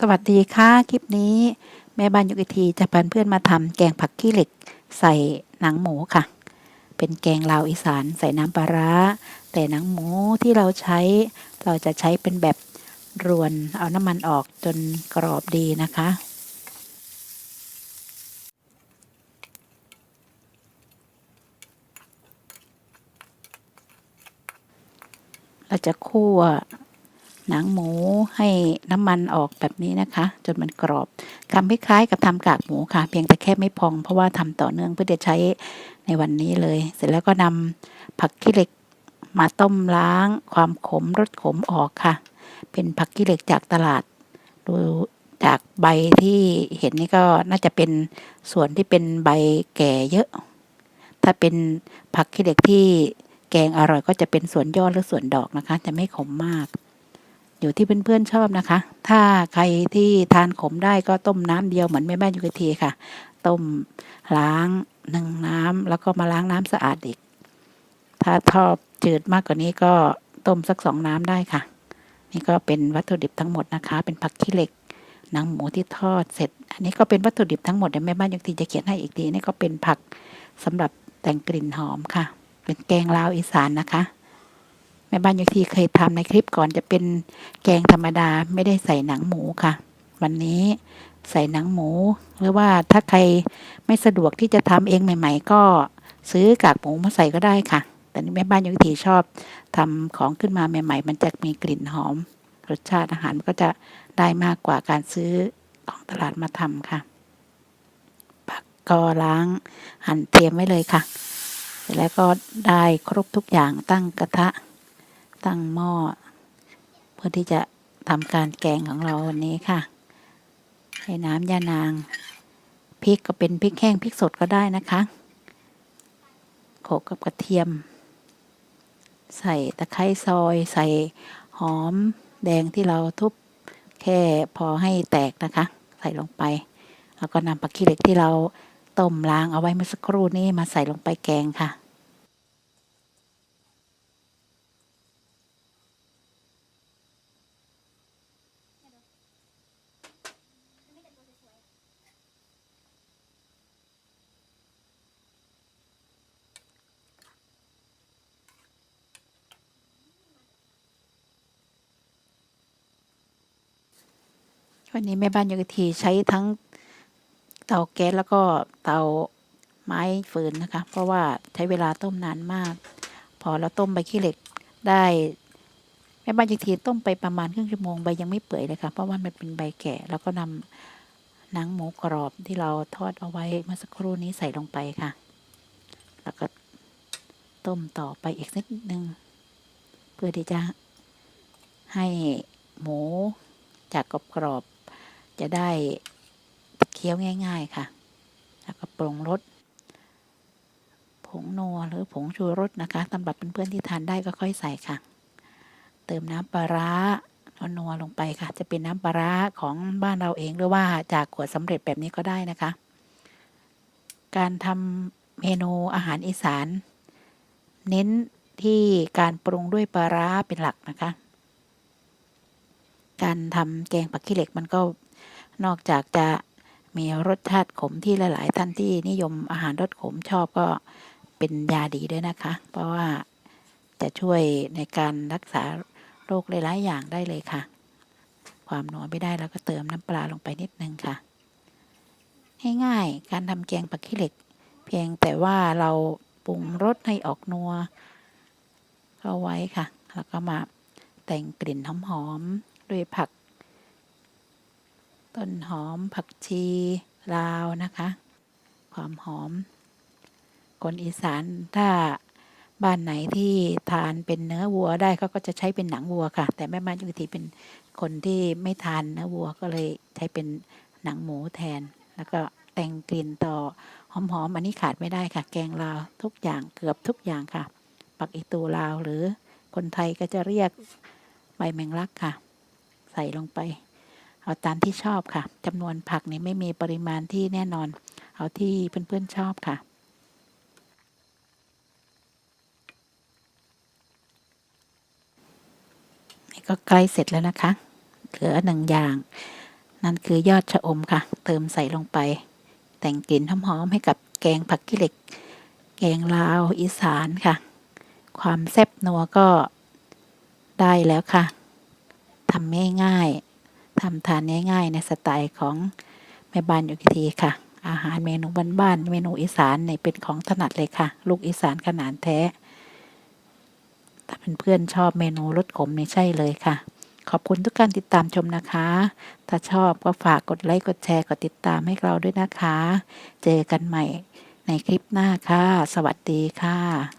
สวัสดีค่ะ คลิปนี้ แม่บ้านยุกอีทีจะพาเพื่อนมาทำแกงผักขี้เหล็ก ใส่หนังหมูค่ะ เป็นแกงลาวอีสานใส่น้ำปลาร้า แต่หนังหมูที่เราใช้เราจะใช้เป็นแบบรวนเอาน้ำมันออกจนกรอบดีนะคะ เราจะคั่ว หนังหมูให้น้ำมันออกแบบนี้นะคะ จนมันกรอบทำคล้ายๆกับทำกากหมูค่ะ เพียงแต่แค่ไม่พอง เพราะว่าทำต่อเนื่องเพื่อจะใช้ในวันนี้เลย เสร็จแล้วก็นำผักขี้เหล็กมาต้มล้างความขมรสขมออกค่ะ เป็นผักขี้เหล็กจากตลาด ดูจากใบที่เห็นนี่ก็น่าจะเป็นส่วนที่เป็นใบแก่เยอะ ถ้าเป็นผักขี้เหล็กที่แกงอร่อยก็จะเป็นส่วนยอดหรือส่วนดอกนะคะ จะไม่ขมมาก อยู่ที่เพื่อนๆชอบนะคะ ถ้าใครที่ทานขมได้ก็ต้มน้ำเดียวเหมือนแม่แม่ยุกทีค่ะ ต้มล้างหนึ่งน้ำแล้วก็มาล้างน้ำสะอาดอีก ถ้าชอบจืดมากกว่านี้ก็ต้มสักสองน้ำได้ค่ะ นี่ก็เป็นวัตถุดิบทั้งหมดนะคะ เป็นผักขี้เหล็กหนังหมูที่ทอดเสร็จ อันนี้ก็เป็นวัตถุดิบทั้งหมดเดี๋ยวแม่บ้านยุกทีจะเขียนให้อีกทีนี่ก็เป็นผักสำหรับแต่งกลิ่นหอมค่ะ เป็นแกงลาวอีสานนะคะ ม่บ้านยกทีเคยทำในคลิปก่อนจะเป็นแกงธรรมดาไม่ได้ใส่หนังหมูค่ะ วันนี้ใส่หนังหมู หรือว่าถ้าใครไม่สะดวกที่จะทำเองใหม่ ๆ ก็ซื้อกากหมูมาใส่ก็ได้ค่ะ แต่นี่แม่บ้านยกทีชอบทำของขึ้นมาใหม่ ๆ มันจะมีกลิ่นหอม รสชาติอาหารมันก็จะได้มากกว่าการซื้อของตลาดมาทำค่ะ ผักก็ล้างหั่นเตรียมไว้เลยค่ะแล้วก็ได้ครบทุกอย่างตั้งกระทะ ตั้งหม้อ เพื่อที่จะทำการแกงของเราวันนี้ค่ะให้น้ำยานางพริกก็เป็นพริกแห้งพริกสดก็ได้นะคะโขลกกับกระเทียม ใส่ตะไคร้ซอย ใส่หอมแดงที่เราทุบแค่พอให้แตกนะคะ ใส่ลงไป แล้วก็นำผักขี้เหล็กที่เราต้มล้างเอาไว้เมื่อสักครู่นี้มาใส่ลงไปแกงค่ะ วันนี้แม่บ้านยกทีใช้ทั้งเตาแก๊สแล้วก็เตาไม้ฟืนนะคะ เพราะว่าใช้เวลาต้มนานมาก พอเราต้มใบขี้เหล็กได้แม่บ้านยกทีต้มไปประมาณครึ่งชั่วโมงใบยังไม่เปื่อยเลยค่ะเพราะว่ามันเป็นใบแก่แล้วก็นำหนังหมูกรอบที่เราทอดเอาไว้เมื่อสักครู่นี้ใส่ลงไปค่ะ แล้วก็ต้มต่อไปอีกนิดนึงเพื่อที่จะให้หมูจากกรอบ จะได้เคี้ยวง่าย ๆค่ะ แล้วก็ปรุงรสผงนัวหรือผงชูรสนะคะสำหรับเพื่อนๆที่ทานได้ก็ค่อยใส่ค่ะ เติมน้ำปลาร้านัวลงไปค่ะ จะเป็นน้ำปลาร้าของบ้านเราเองหรือว่าจากขวดสำเร็จแบบนี้ก็ได้นะคะ การทำเมนูอาหารอีสาน เน้นที่การปรุงด้วยปลาร้าเป็นหลักนะคะ การทำแกงผักขี้เหล็กมันก็นอกจากจะมีรสชาติขมที่หลาย ๆ ท่านที่นิยมอาหารรสขมชอบก็เป็นยาดีด้วยนะคะ เพราะว่าจะช่วยในการรักษาโรคหลาย ๆ อย่างได้เลยค่ะ ความนัวไม่ได้แล้วก็เติมน้ำปลาลงไปนิดนึงค่ะ ง่าย ๆ การทำแกงผักขี้เหล็ก เพียงแต่ว่าเราปรุงรสให้ออกนัวเข้าไว้ค่ะ แล้วก็มาแต่งกลิ่นหอม ๆ ด้วยผัก ต้นหอมผักชีลาวนะคะ ความหอม คนอีสานถ้าบ้านไหนที่ทานเป็นเนื้อวัวได้เขาก็จะใช้เป็นหนังวัวค่ะ แต่แม่บ้านยุกทีเป็นคนที่ไม่ทานเนื้อวัวก็เลยใช้เป็นหนังหมูแทน แล้วก็แต่งกลิ่นต่อหอมๆอันนี้ขาดไม่ได้ค่ะ แกงลาวทุกอย่างเกือบทุกอย่างค่ะ ปักอีตูลาวหรือคนไทยก็จะเรียกใบแมงลักค่ะ ใส่ลงไป เอาตามที่ชอบค่ะจำนวนผักนี่ไม่มีปริมาณที่แน่นอน เอาที่เพื่อนๆชอบค่ะนี่ก็ใกล้เสร็จแล้วนะคะ เหลือหนึ่งอย่าง นั่นคือยอดชะอมค่ะ เติมใส่ลงไป แต่งกลิ่นหอมๆให้กับแกงผักขี้เหล็ก แกงลาวอีสานค่ะ ความแซ่บนัวก็ได้แล้วค่ะ ทำง่ายๆทำทานง่ายๆในสไตล์ของแม่บ้านอยู่ทีค่ะ อาหารเมนูบ้านๆเมนูอีสานเนี่ยเป็นของถนัดเลยค่ะ ลูกอีสานขนาดแท้ ถ้าเพื่อนๆชอบเมนูรสขมนี่ใช่เลยค่ะ ขอบคุณทุกการติดตามชมนะคะ ถ้าชอบก็ฝากกดไลค์กดแชร์กดติดตามให้เราด้วยนะคะ เจอกันใหม่ในคลิปหน้าค่ะ สวัสดีค่ะ